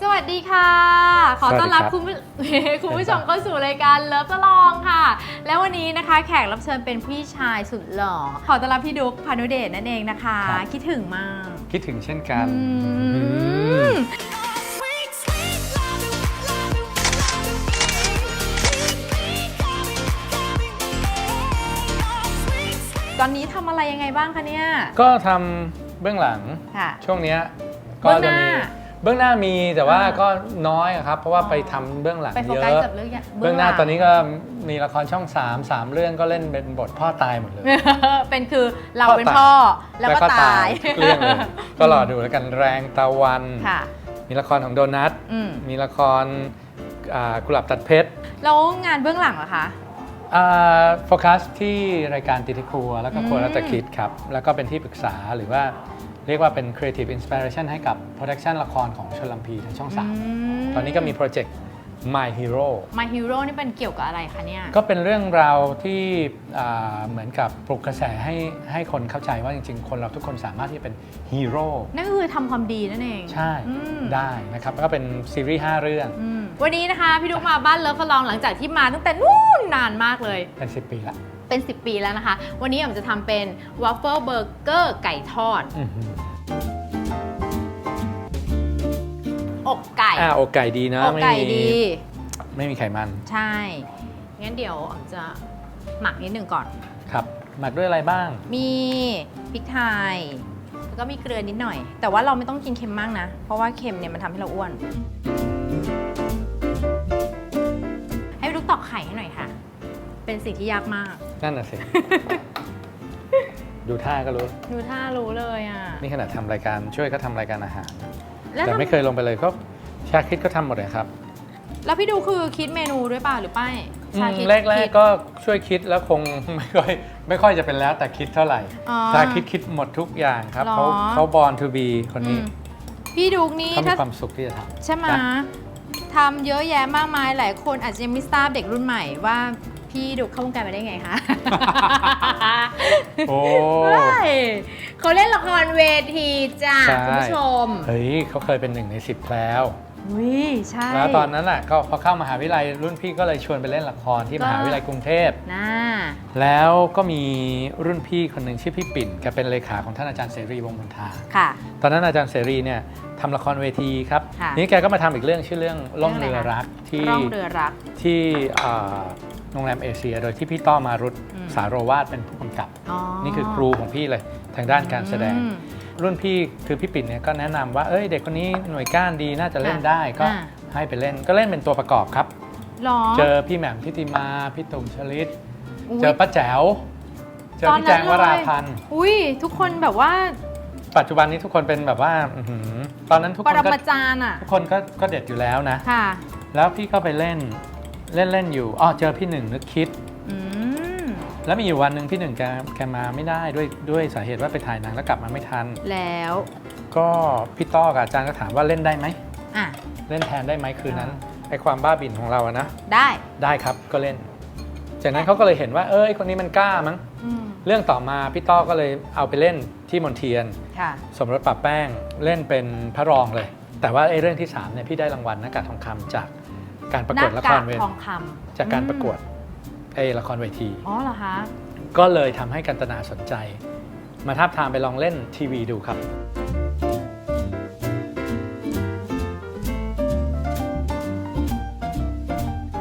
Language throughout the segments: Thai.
สวัสดีค่ะ ขอต้อนรับสวัคุณสดีผู้คุณผู้ชมเข้าสู่รายการเลิฟจะลองค่ะ แล้ววันนี้นะคะแขกรับเชิญเป็นพี่ชายสุดหล่อ ขอต้อนรับพี่ดุ๊กพานุเดชนั่นเองนะคะ ครับ คิดถึงมาก คิดถึงเช่นกัน อือืมม Sweet, sweet, love you, love you, love you. Keep me coming, coming, oh, sweet, sweet. ตอนนี้ทำอะไรยังไงบ้างคะเนี่ย ก็ทำเบื้องหลัง ค่ะ ช่วงเนี้ยก็เบื้องหจะน้ามีเบื้องหน้ามีแต่ว่าอ่าก็น้อยอะครับ เพราะว่าอ๋อไปทำเบื้องหลังไปโฟเยกัสอะ กับเรื่องเบื้องหน้าลัตอนนี้ก็มีละครช่อง3ามสามเรื่องก็เล่นเป็นบทพ่อตายหมดเลย เป็นคือเราพ่อเป็นตายพ่อแล้วก็ตายทุกเรื่องเลยก็รอดูแล้วกันแรงตะวัน ค่ะ มีละครของโดนัท อืมมีละครอ่ากุหลาบตัดเพชรแล้วงานเบื้องหลังเหรอคะ โฟกัสที่รายการติดที่ครัว แล้วก็ครัวอืม รัตคิดครับ แล้วก็เป็นที่ปรึกษาหรือว่า เรียกว่าเป็น Creative Inspiration ให้กับ Production ละครของชลลัมพีทางช่องม3ตอนนี้ก็มีโปรเจกต์ My Hero My Hero นี่เป็นเกี่ยวกับอะไรคะเนี่ย ก็เป็นเรื่องราวที่อ่าเหมือนกับปลุกกระแสให้ให้คนเข้าใจว่าจริงๆ คนเราทุกคนสามารถที่จะเป็นฮีโร่นั่นก็คือทำความดีนั่นเองใช่อืมได้นะครับแล้วก็เป็นซีรีส์5เรื่อง อืมวันนี้นะคะ พี่ดุกมาบ้านเลิฟฟลองหลังจากที่มาตั้งแต่นู่นนานมากเลย เป็น 10 ปีละเป็น 10 ปีแล้วนะคะ วันนี้ผมจะทำเป็นว a ฟเฟิลเบอร์เกอร์ไก่ทอด อื้อหือ อกไก่อ่าอกไก่ดีนะอกไก่ไม่มีดี ไม่มีไขมัน ใช่ งั้นเดี๋ยวผมจะหมักนิดหนึ่งก่อน ครับ หมักด้วยอะไรบ้าง มีพริกไทย แล้วก็มีเกลือนิดหน่อย แต่ว่าเราไม่ต้องกินเค็มมากนะ เพราะว่าเค็มเนี่ยมันทำให้เราอ้วน ให้พี่ลูกตอกไข่ให้หน่อยค่ะ เป็นสิ่งที่ยากมาก นั่นน่ะสิ ดูท่าก็รู้ ดูท่ารู้เลยอะ นี่ขนาดทำรายการช่วยก็ทำรายการอาหาร แล้วแต่ทำไม่เคยลงไปเลยก็ชาคิดก็ทำหมดเลยครับแล้วพี่ดูคือคิดเมนูด้วยป่ะหรือไม่ชาคิดแรกคิดๆก็ช่วยคิดแล้วคงไม่ค่อยไม่ค่อยจะเป็นแล้วแต่คิดเท่าไหร่อ๋อชาคิดคิดหมดทุกอย่างครับหรอเขาเขาบอลทูบีคนนี้อืมพี่ดูนี่เขามีถ้าความสุขที่จะทใช่ไหมนะ ทำเยอะแยะมากมายหลายคนอาจจะยังไม่ทราบเด็กรุ่นใหม่ว่า พี่ดุเข้าวงการมาได้ไงคะำโอ้ ใช่เขาเล่นละครเวทีจ้าใช่ คุณผู้ชมเฮ้ยเขาเคยเป็นหนึ่งในสิบแล้ววิใช่ แล้วตอนนั้นน่ะก็พอเข้ามหาวิทยาลัยรุ่นพี่ก็เลยชวนไปเล่นละครที่ก็ มหาวิทยาลัยกรุงเทพ น่า แล้วก็มีรุ่นพี่คนหนึ่งชื่อพี่ปิ่นแกเป็นเลขาของท่านอาจารย์เสรีวงศ์มนทา ค่ะ ตอนนั้นอาจารย์เสรีเนี่ยทำละครเวทีครับ ค่ะ นี่แกก็มาทำอีกเรื่องชื่อเรื่องล่องเรื่เรือองอะไรคะรักที่ร่องเรือรัก ที่อ่า โรงแรมเอเชีย โดยที่พี่ต้อมารุตอืม สาโรวาดเป็นผู้กำกับอ๋อนี่คือครูของพี่เลยทางด้านการแสดง อืม รุ่นพี่คือพี่ปิ่นเนี่ยก็แนะนำว่าเอ้ยเด็กคนนี้หน่วยก้านดีน่าจะเล่นค่ะได้ก็อ่า ให้ไปเล่นก็เล่นเป็นตัวประกอบครับ หรอเจอพี่แหม่มทิติมา พี่ตุ่มชลิตอุ๊ยเจอป้าแจ๋ว เจอตอนพี่แจนั้งนวเลยราพันธ์ อุ้ยทุกคนแบบว่าปัจจุบันนี้ทุกคนเป็นแบบว่าอื้อหือตอนนั้นทุกปคนรก็มาจารย์อะทุกคนก็ก็เด็ดอยู่แล้วนะ ค่ะ แล้วพี่ก็ไปเล่น เล่นเล่นอยู่อ๋อเจอพี่หนึ่งนึกคิด อืมแล้วมีอยู่วันหนึ่งพี่หนึ่งแกแกมาไม่ได้ด้วยด้วยสาเหตุว่าไปถ่ายหนังแล้วกลับมาไม่ทัน แล้วก็พี่ต้อกับอาจารย์ก็ถามว่าเล่นได้ไหมอะ เล่นแทนได้ไหมคืนนั้นไอความบ้าบิ่นของเราอะนะได้ได้ครับก็เล่น จากนั้นเขาก็เลยเห็นว่าเอ้ยคนนี้มันกล้ามั้งอืมเรื่องต่อมาพี่ต้อก็เลยเอาไปเล่นที่มนเทียน ค่ะ สมรสปะแป้งเล่นเป็นพระรองเลย แต่ว่าไอ้เรื่องที่3เนี่ยพี่ได้รางวัลนักการทองคำจาก การประกวดละครเวหน้ากากทีทองคำจากการประกวดไอ้ละครเวที อ๋อเหรอคะก็เลยทำให้กันตนาสนใจ มาทับทามไปลองเล่นทีวีดูครับ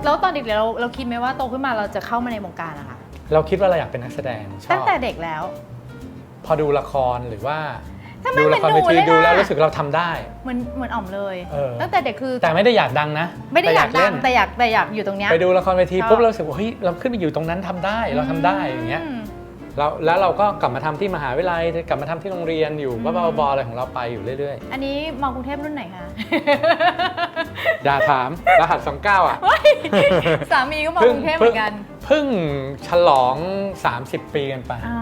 แล้วตอนเด็กๆเราเราคิดไหมว่าโตขึ้นมาเราจะเข้ามาในวงการอะคะเราคิดว่าเราอยากเป็นนักแสดงชอบตั้งแต่เด็กแล้ว พอดูละครหรือว่า ทำไมดูเหมืละอนครหเวนูทีเลยดูแล้วล่ะ รู้สึกเราทำได้ เหมือนเหมือนอ่อมเลยเออ ตั้งแต่เด็กคือแต่ไม่ได้อยากดังนะไม่ได้อยากแต่ดังเล่นแต่อยากแต่อยากอยู่ตรงเนี้ย ไปดูละครเวทีชอบ ปุ๊บเรารู้สึกว่าเฮ้ยเราขึ้นไปอยู่ตรงนั้นทำได้เราทำได้อย่างเงี้ยมแล้วแล้วเราก็กลับมาทำที่มหาวิทยาลัยกลับมาทำที่โรงเรียนอยู่อืม บ้าๆบอๆอะไรของเราไปอยู่เรื่อยอันนี้มอกรุงเทพรุ่นไหนคะๆอย่าถามรหัสสองเก้าอะ สามีก็มอกรุงเทพเหมือนกันเพิ่งฉลอง 30 ปีกันไป อ่า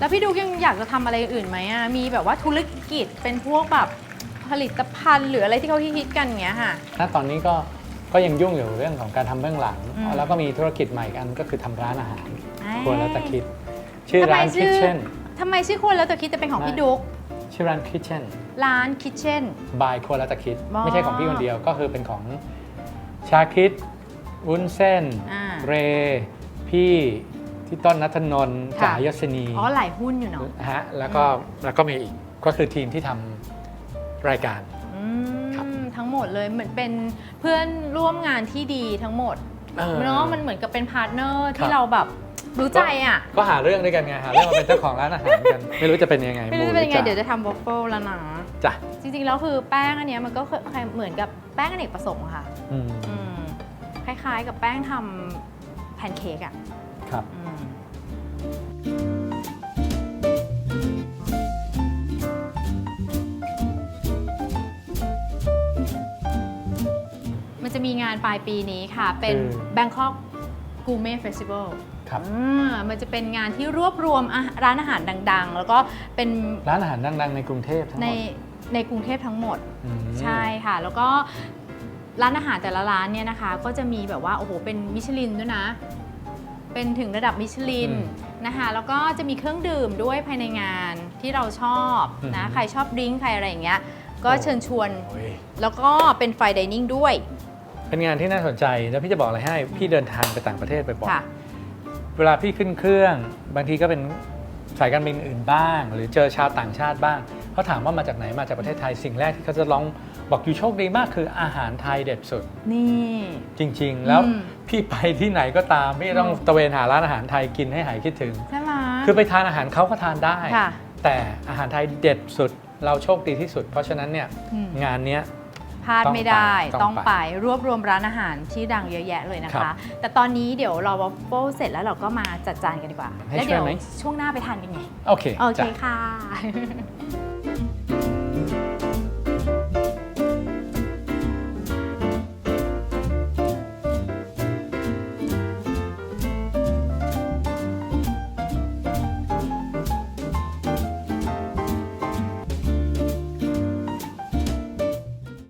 แล้วพี่ดูยังอยากจะทำอะไรอื่นไหมอะ มีแบบว่าธุรกิจเป็นพวกแบบผลิตภัณฑ์หรืออะไรที่เขาฮิตๆกันอย่างเงี้ยค่ะ ณตอนนี้ก็ก็ยังยุ่งอยู่เรื่องของการทำเบื้องหลัง อืม แล้วก็มีธุรกิจใหม่อีกอันก็คือทำร้านอาหารเอ้ยครัวแล้วตะคิด ชื่อทำไมร้านชื่คิอทเช่นทำไมชื่อคนแล้วแต่คิดจะเป็นของไม่พี่ดุ๊กชื่อร้าน Kitchen ร้าน Kitchen by ครัวรัตคิด อ๋อไม่ใช่ของพี่คนเดียวก็คือเป็นของชาคิดวุ้นเส้น อ่า เร พี่ ที่ต้นนัทนนท์ค่ะจ๋ายศนีอ๋อหลายหุ้นอยู่เนาะ ฮะแล้วก็แล้วก็มีอีกก็คือทีมที่ทำรายการ อืครับ มทั้งหมดเลยเหมือนเป็นเพื่อนร่วมงานที่ดีทั้งหมดเออ เนาะมันเหมือนกับเป็นพาร์ทเนอร์ครัที่บ เราแบบรู้ใจอะ ก็หาเรื่องด้วยกันไงหาเรื่องมาเป็นเจ้าของร้านอาหารกัน ไม่รู้จะเป็นยังไงไม่รู้หจะเป็นยังไงหรือเดี๋ยวจะทำวอฟเฟิลแล้วนะ จ้ะจริงๆ แล้วคือแป้งอันเนี้ยมันก็เคยเหมือนกับแป้งอเนกประสงค์อะค่ะอืมอืมคล้ายๆกับแป้งทำแพนเค้กอะ ครับ อืมมันจะมีงานปลายปีนี้ค่ะ เป็น คือ Bangkok Gourmet Festival ครับอ่ามันจะเป็นงานที่รวบรวมอาร้านอาหารดังๆ แล้วก็เป็นร้านอาหารดังๆในกรุงเทพทั้งหในมดในกรุงเทพทั้งหมด อืม ใช่ค่ะ แล้วก็ร้านอาหารแต่ละร้านเนี่ยนะคะ ก็จะมีแบบว่าโอ้โหเป็นมิชลินด้วยนะ เป็นถึงระดับมิชลินนะคะแล้วก็จะมีเครื่องดื่มด้วยภายในงานที่เราชอบนะใครชอบดริงก์ใครอะไรอย่างเงี้ยก็เชิญชวนโอ้ยแล้วก็เป็นไฟดิเนิ่งด้วย เป็นงานที่น่าสนใจแล้วพี่จะบอกอะไรให้ พี่เดินทางไปต่างประเทศไปบ่อยค่ะเวลาพี่ขึ้นเครื่องบางทีก็เป็นสายการบินอื่นบ้าง หรือเจอชาวต่างชาติบ้างเขาถามว่ามาจากไหนมาจากประเทศไทยสิ่งแรกที่เขาจะร้องบอกอยู่โชคดีมากคืออาหารไทยเด็ดสุด นี่ จริง ๆ แล้วอืม พี่ไปที่ไหนก็ตามพี่ต้องอืมตระเวนหาร้านอาหารไทยกินให้หายคิดถึงใช่ไหมคือไปทานอาหารเขาก็ทานได้ค่ะแต่อาหารไทยเด็ดสุดเราโชคดีที่สุด เพราะฉะนั้นเนี่ยอืมงานเนี้ยพลาดไม่ได้ต้ต้อองงไปไปรวบรวมร้านอาหารที่ดังเยอะแยะเลยนะครัคะบแต่ตอนนี้เดี๋ยวเราวอฟเฟิลเสร็จแล้วเราก็มาจัดจานกันดีกว่าให้แล้วเดี๋ยวช่วยไหมช่วงหน้าไปทานกันไงโอเคโอเคจ้ะค่ะ